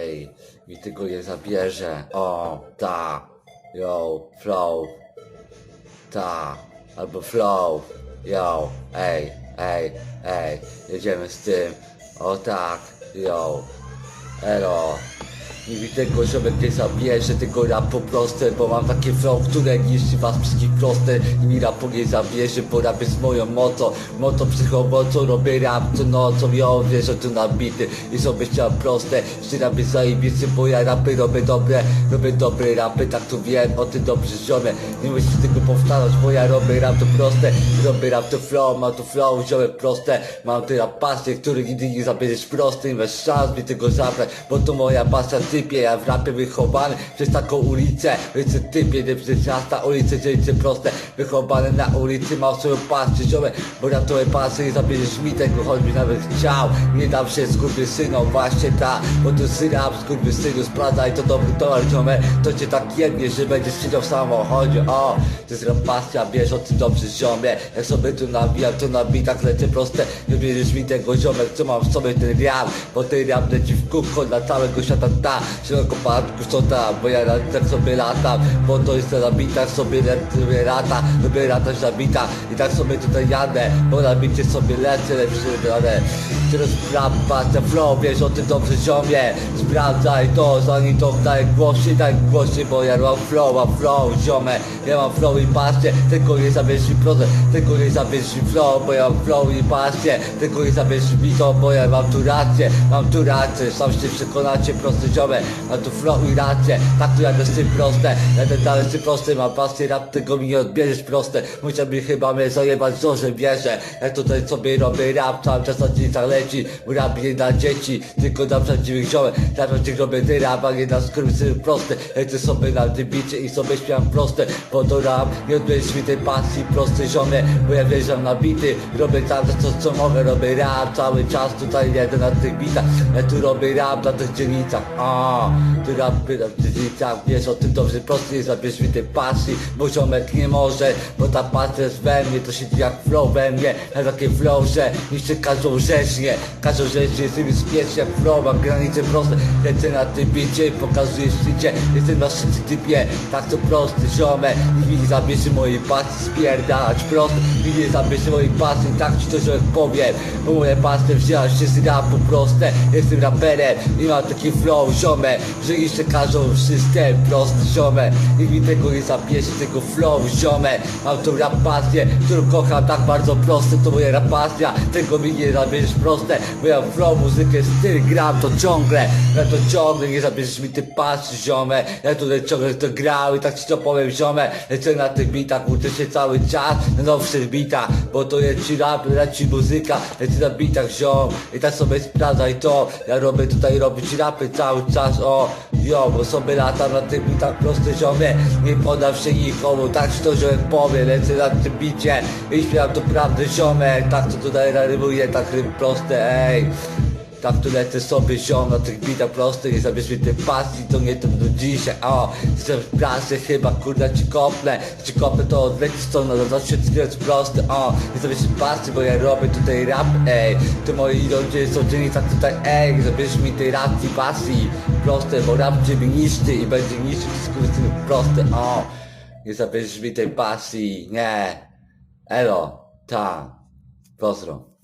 ej, i tego nie zabierze. O, ta, yo, flow, ta, albo flow, yo, ej, ej, ej, jedziemy z tym, o tak, yo, elo. Nie tego, że będzie zabierze tego rapu proste Bo mam takie flow, które niszczy was wszystkich proste I mi rapu nie zabierze, bo rap jest moją mocą Moto psychomocą, robię rap co nocą Ja wiesz, że tu nabity i są bycia proste Że rap jest zajebisty, bo ja rapy robię dobre Robię dobre rapy, tak to wiem, o tym dobrze ziomie Nie musisz tego powtarzać, bo ja robię rap to proste Robię rap to flow, mam to flow, ziomie proste. Mam tyle pasję, który nigdy nie zabierzesz prosty Nie masz szans mi tego zabrać, bo to moja pasja typie Ja w rapie wychowany przez taką ulicę. Ulicę typie, nie przez miasta, ulice dzielnice proste. Wychowany na ulicy, mam swoją pasję, ziomie Bo moja pasja, nie zabierzesz mi tego, choćbyś nawet chciał. Nie dam się skurwysynom, właśnie ta Bo to syram skurwysynu, sprawdzaj to dobry towar, ziomie To cię tak jebnie, że będziesz siedział w samochodzie. O, to jest rap pasja, wiesz o tym dobrze, ziomie. Jak sobie tu nabijam, to na bitach lecę proste. Nie bierzesz mi tego, ziomek, co mam w sobie ten rap Bo ten rap leci w kółko dla całego świata, ta Szeroko parku, co tam, bo ja tak sobie latam Bo to jest na bitach, sobie lecę, lata Lubię latać na bitach. I tak sobie tutaj jadę Bo na bicie sobie lecę, lepszy radę Teraz rap, pasja, flow, wiesz o tym dobrze, ziomie. Sprawdzaj to, zanim to daj głośniej, daj głośniej Bo ja mam flow, mam flow, ziomie. Ja mam flow i pasję, tylko nie zabierz mi procent Tylko nie zabierz mi flow, bo ja mam flow i pasję. Tylko nie zabierz mi to, bo ja mam tu rację Mam tu rację, sam się przekonacie, prosty Mam tu flow i rację, tak to jadę z tym proste Jadę dalej z tym proste, mam pasję, rap tego mi nie odbierzesz proste. Musiałby chyba mnie zajebać, co że wierzę. Ja tutaj sobie robię rap, cały czas na dzieciach leci Mój rap nie dla dzieci, tylko dla prawdziwych ziomek. Dla prawdziwych robię ty rap, a nie dla skurwysynów proste. Lecę sobie na tym bicie i sobie śpiewam proste Bo to rap, nie odbierzesz mi tej pasji, prosty ziomie. Bo ja wjeżdżam na bity, robię tam to co mogę Robię rap cały czas, tutaj jedę na tych bitach. Ja tu robię rap na tych dzielnicach, a Tu rap na tych dzielnicach, wiesz o tym dobrze Prosty nie zabierz mi tej pasji, bo ziomek nie może Bo ta pasja jest we mnie, to się dzieje jak flow we mnie Ja takie flow, że niszczy każdą nie Każdą rzecz jest mi spiesz jak flow, mam granice proste Lecę na tym bicie i pokazuję szczycie Jestem na szczycie typie, tak to prosty ziome Nikt mi nie zabierze mojej pasji, spierdalać prosto Nikt nie zabierze mojej pasji, tak ci to że powiem Bo moja pasja wzięła się z rapu proste Jestem raperem i mam taki flow ziome Że jeszcze każą system prosty ziome. Nikt mi tego nie zabierze, tego flow ziome. Mam tą rap pasję, którą kocham tak bardzo proste To moja rap pasja, tego mi nie zabierzesz proste Bo ja flow, muzykę, styl gram to ciągle. Ja to ciągle, nie zabierzesz mi ty pasji ziome. Ja tutaj ciągle to grał i tak ci to powiem ziome. Lecę na tych bitach, uczę się cały czas Na nowszych bitach, bo to jest ci rap, leci muzyka. Lecę na bitach ziom. I tak sobie sprawdzaj to. Ja robię tutaj robić rapy cały czas, o Jo, bo sobie latam na tym bitach prosty ziomie. Nie podam się nikomu, tak to ziomek powie Lecę na tym bicie i śpiewam to prawdę ziomek. Tak to tutaj rymuję, tak rym proste, ej tak tu lecę sobie ziom na tych bitach prostych Nie zabierz mi tej pasji, to nie to do dzisiaj. O, chcę w pracy chyba kurwa ci kopnę Ci kopnę to odleci stąd, no to się jest prosty O, nie zabierz mi pasji, bo ja robię tutaj rap, ej. To moi ludzie są dzienni tak tutaj, ej. Nie zabierz mi tej racji, pasji Proste, bo rap ciebie niszczy i będzie niszczył wszystko proste. O, nie zabierz mi tej pasji, nie. Elo, ta, pozdro